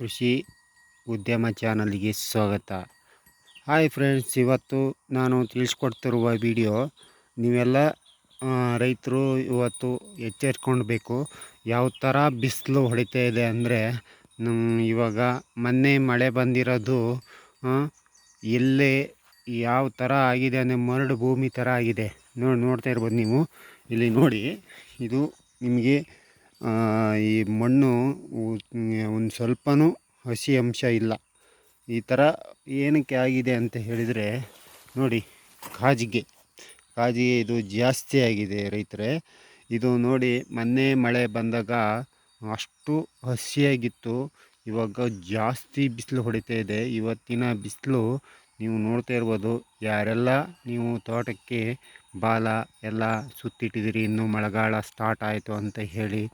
ಕೃಷಿ ಉದ್ಯಮ ಚಾನಲ್ಗೆ ಸ್ವಾಗತ. ಹಾಯ್ ಫ್ರೆಂಡ್ಸ್, ಇವತ್ತು ನಾನು ತಿಳಿಸ್ಕೊಡ್ತಿರುವ ವಿಡಿಯೋ ನೀವೆಲ್ಲ ರೈತರು ಇವತ್ತು ಎಚ್ಚರಿಸ್ಕೊಳ್ಬೇಕು ಯಾವ ಥರ ಬಿಸಿಲು ಹೊಡಿತಾ ಇದೆ ಅಂದರೆ ಇವಾಗ ಮೊನ್ನೆ ಮಳೆ ಬಂದಿರೋದು ಎಲ್ಲಿ ಯಾವ ಥರ ಆಗಿದೆ ಅಂದರೆ ಮರಡು ಭೂಮಿ ಥರ ಆಗಿದೆ. ನೋಡಿ, ನೋಡ್ತಾ ಇರ್ಬೋದು ನೀವು. ಇಲ್ಲಿ ನೋಡಿ, ಇದು ನಿಮಗೆ ಈ ಮಣ್ಣು ಒಂದು ಸ್ವಲ್ಪನೂ ಹಸಿ ಅಂಶ ಇಲ್ಲ. ಈ ಥರ ಏನಕ್ಕೆ ಆಗಿದೆ ಅಂತ ಹೇಳಿದರೆ, ನೋಡಿ, ಕಾಜಿಗೆ. ಕಾಜಿಗೆ ಇದು ಜಾಸ್ತಿ ಆಗಿದೆ ರೈತರೆ. ಇದು ನೋಡಿ, ಮೊನ್ನೆ ಮಳೆ ಬಂದಾಗ ಅಷ್ಟು ಹಸಿಯಾಗಿತ್ತು. ಇವಾಗ ಜಾಸ್ತಿ ಬಿಸಿಲು ಹೊಡಿತಾ ಇದೆ. ಇವತ್ತಿನ ಬಿಸಿಲು ನೀವು ನೋಡ್ತಾ ಇರ್ಬೋದು, ಯಾರೆಲ್ಲ ನೀವು ತೋಟಕ್ಕೆ ಬಾಲ ಎಲ್ಲ ಸುತ್ತಿಟ್ಟಿದ್ದೀರಿ, ಇನ್ನೂ ಮಳೆಗಾಲ ಸ್ಟಾರ್ಟ್ ಆಯಿತು ಅಂತ ಹೇಳಿ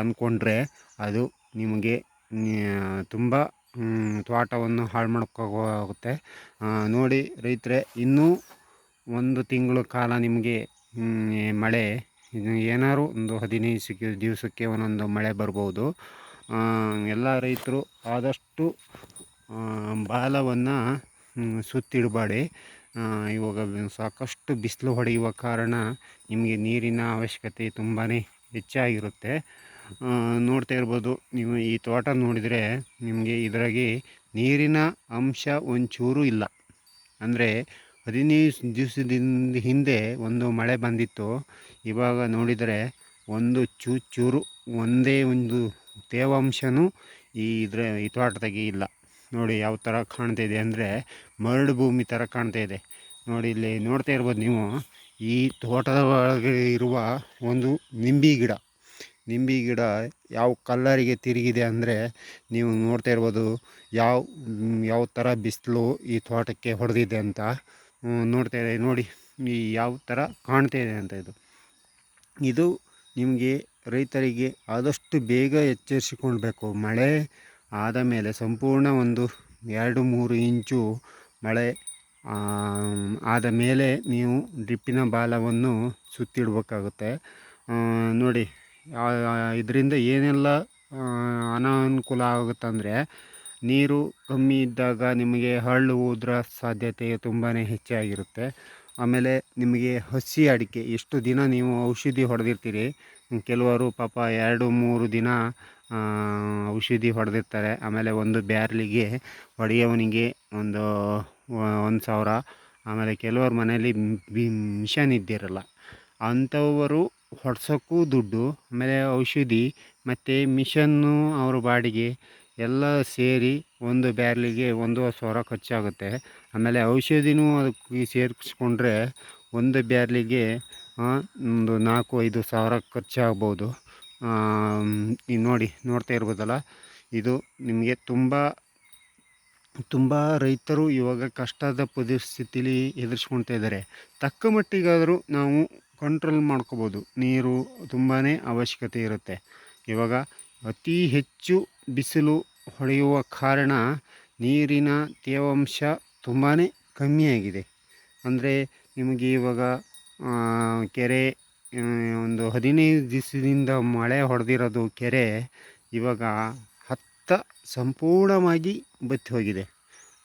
ಅಂದ್ಕೊಂಡ್ರೆ ಅದು ನಿಮಗೆ ತುಂಬ ತೋಟವನ್ನು ಹಾಳು ಮಾಡ್ಕೋಗುತ್ತೆ ನೋಡಿ ರೈತರೆ, ಇನ್ನೂ ಒಂದು ತಿಂಗಳ ಕಾಲ ನಿಮಗೆ ಮಳೆ ಏನಾದ್ರು ಒಂದು ಹದಿನೈದು ಸಿಕ್ಕ ದಿವಸಕ್ಕೆ ಒಂದೊಂದು ಮಳೆ ಬರ್ಬೋದು. ಎಲ್ಲ ರೈತರು ಆದಷ್ಟು ಬಾಲವನ್ನು ಸುತ್ತಿಡಬೇಡಿ. ಇವಾಗ ಸಾಕಷ್ಟು ಬಿಸಿಲು ಹೊಡೆಯುವ ಕಾರಣ ನಿಮಗೆ ನೀರಿನ ಅವಶ್ಯಕತೆ ತುಂಬಾ ಹೆಚ್ಚಾಗಿರುತ್ತೆ. ನೋಡ್ತಾ ಇರ್ಬೋದು, ನೀವು ಈ ತೋಟ ನೋಡಿದರೆ ನಿಮಗೆ ಇದರಾಗಿ ನೀರಿನ ಅಂಶ ಒಂಚೂರು ಇಲ್ಲ. ಅಂದರೆ ಹದಿನೈದು ದಿವಸದಿಂದ ಹಿಂದೆ ಒಂದು ಮಳೆ ಬಂದಿತ್ತು. ಇವಾಗ ನೋಡಿದರೆ ಒಂದು ಚೂರು ಒಂದೇ ಒಂದು ತೇವಾಂಶವೂ ಈ ಇದರ, ಈ ತೋಟದಾಗೆ ಇಲ್ಲ. ನೋಡಿ ಯಾವ ಥರ ಕಾಣ್ತಾ ಇದೆ ಅಂದರೆ ಮರಳು ಭೂಮಿ ಥರ ಕಾಣ್ತಾ ಇದೆ. ನೋಡಿ ಇಲ್ಲಿ ನೋಡ್ತಾ ಇರ್ಬೋದು ನೀವು, ಈ ತೋಟದ ಒಳಗೆ ಇರುವ ಒಂದು ನಿಂಬಿ ಗಿಡ. ನಿಂಬಿ ಗಿಡ ಯಾವ ಕಲ್ಲರಿಗೆ ತಿರುಗಿದೆ ಅಂದರೆ ನೀವು ನೋಡ್ತಾ ಇರ್ಬೋದು ಯಾವ ಯಾವ ಥರ ಬಿಸಿಲು ಈ ತೋಟಕ್ಕೆ ಹೊಡೆದಿದೆ ಅಂತ ನೋಡ್ತಾ ಇದೆ. ನೋಡಿ ಈ ಯಾವ ಥರ ಕಾಣ್ತಾ ಇದೆ ಅಂತ ಇದು. ಇದು ನಿಮಗೆ ರೈತರಿಗೆ ಆದಷ್ಟು ಬೇಗ ಎಚ್ಚರಿಸಿಕೊಳ್ಬೇಕು. ಮಳೆ ಆದ ಮೇಲೆ ಸಂಪೂರ್ಣ ಒಂದು ಎರಡು ಮೂರು ಇಂಚು ಮಳೆ ಆದ ಮೇಲೆ ನೀವು ಡ್ರಿಪ್ಪಿನ ಬಾಲವನ್ನು ಸುತ್ತಿಡಬೇಕಾಗುತ್ತೆ. ನೋಡಿ ಇದರಿಂದ ಏನೆಲ್ಲ ಅನಾನುಕೂಲ ಆಗುತ್ತಂದರೆ ನೀರು ಕಮ್ಮಿ ಇದ್ದಾಗ ನಿಮಗೆ ಹರಳು ಉದ್ರ ಸಾಧ್ಯತೆ ತುಂಬಾ ಹೆಚ್ಚಾಗಿರುತ್ತೆ. ಆಮೇಲೆ ನಿಮಗೆ ಹಸಿ ಅಡಿಕೆ, ಎಷ್ಟು ದಿನ ನೀವು ಔಷಧಿ ಹೊಡೆದಿರ್ತೀರಿ? ಕೆಲವರು ಪಾಪ ಎರಡು ಮೂರು ದಿನ ಔಷಧಿ ಹೊಡೆದಿರ್ತಾರೆ. ಆಮೇಲೆ ಒಂದು ಬ್ಯಾರ್ಲಿಗೆ ಹೊಡೆಯವನಿಗೆ ಒಂದು ಒಂದು ಸಾವಿರ. ಆಮೇಲೆ ಕೆಲವರು ಮನೇಲಿ ಮಿಷನ್ ಇದ್ದಿರಲ್ಲ. ಅಂಥವರು ಹೊಡ್ಸೋಕ್ಕೂ ದುಡ್ಡು, ಆಮೇಲೆ ಔಷಧಿ, ಮತ್ತು ಮಿಷನ್ನು ಅವ್ರ ಬಾಡಿಗೆ ಎಲ್ಲ ಸೇರಿ ಒಂದು ಬ್ಯಾರ್ಲಿಗೆ ಒಂದೂವರೆ ಸಾವಿರ ಖರ್ಚಾಗುತ್ತೆ. ಆಮೇಲೆ ಔಷಧಿನೂ ಅದಕ್ಕೆ ಸೇರಿಸ್ಕೊಂಡ್ರೆ ಒಂದು ಬ್ಯಾರ್ಲಿಗೆ ಒಂದು ನಾಲ್ಕು, ಐದು ಸಾವಿರ ಖರ್ಚಾಗ್ಬೋದು. ಈಗ ನೋಡಿ ನೋಡ್ತಾ ಇರ್ಬೋದಲ್ಲ, ಇದು ನಿಮಗೆ ತುಂಬ ತುಂಬ ರೈತರು ಇವಾಗ ಕಷ್ಟದ ಪರಿಸ್ಥಿತಿಲಿ ಎದುರಿಸ್ಕೊಳ್ತಾ ಇದ್ದಾರೆ. ತಕ್ಕ ಮಟ್ಟಿಗಾದರೂ ನಾವು ಕಂಟ್ರೋಲ್ ಮಾಡ್ಕೋಬೋದು. ನೀರು ತುಂಬಾ ಅವಶ್ಯಕತೆ ಇರುತ್ತೆ. ಇವಾಗ ಅತಿ ಹೆಚ್ಚು ಬಿಸಿಲು ಹೊಡೆಯುವ ಕಾರಣ ನೀರಿನ ತೇವಾಂಶ ತುಂಬಾ ಕಮ್ಮಿಯಾಗಿದೆ. ಅಂದರೆ ನಿಮಗೆ ಇವಾಗ ಕೆರೆ ಒಂದು ಹದಿನೈದು ದಿವಸದಿಂದ ಮಳೆ ಹೊಡೆದಿರೋದು ಕೆರೆ ಇವಾಗ ಹತ್ತ ಸಂಪೂರ್ಣವಾಗಿ ಬತ್ತಿ ಹೋಗಿದೆ.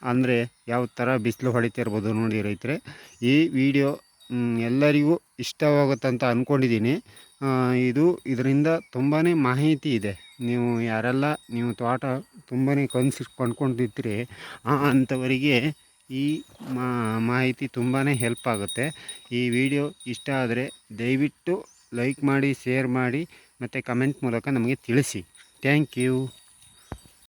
ಅಂದರೆ ಯಾವ ಥರ ಬಿಸಿಲು ಹೊಡಿತಿರ್ಬೋದು ನೋಡಿ ರೈತರೆ. ಈ ವಿಡಿಯೋ ಎಲ್ಲರಿಗೂ ಇಷ್ಟವಾಗುತ್ತಂತ ಅಂದ್ಕೊಂಡಿದ್ದೀನಿ ಇದು ಇದರಿಂದ ತುಂಬಾ ಮಾಹಿತಿ ಇದೆ. ನೀವು ಯಾರೆಲ್ಲ ನೀವು ತೋಟ ತುಂಬಾ ಕನಸು ಕೊಂಡ್ಕೊಂಡಿರ್ತೀರಿ ಅಂಥವರಿಗೆ ಈ ಮಾಹಿತಿ ತುಂಬಾ ಹೆಲ್ಪ್ ಆಗುತ್ತೆ. ಈ ವಿಡಿಯೋ ಇಷ್ಟ ಆದರೆ ದಯವಿಟ್ಟು ಲೈಕ್ ಮಾಡಿ ಶೇರ್ ಮಾಡಿ, ಮತ್ತು ಕಮೆಂಟ್ ಮೂಲಕ ನಮಗೆ ತಿಳಿಸಿ. Thank you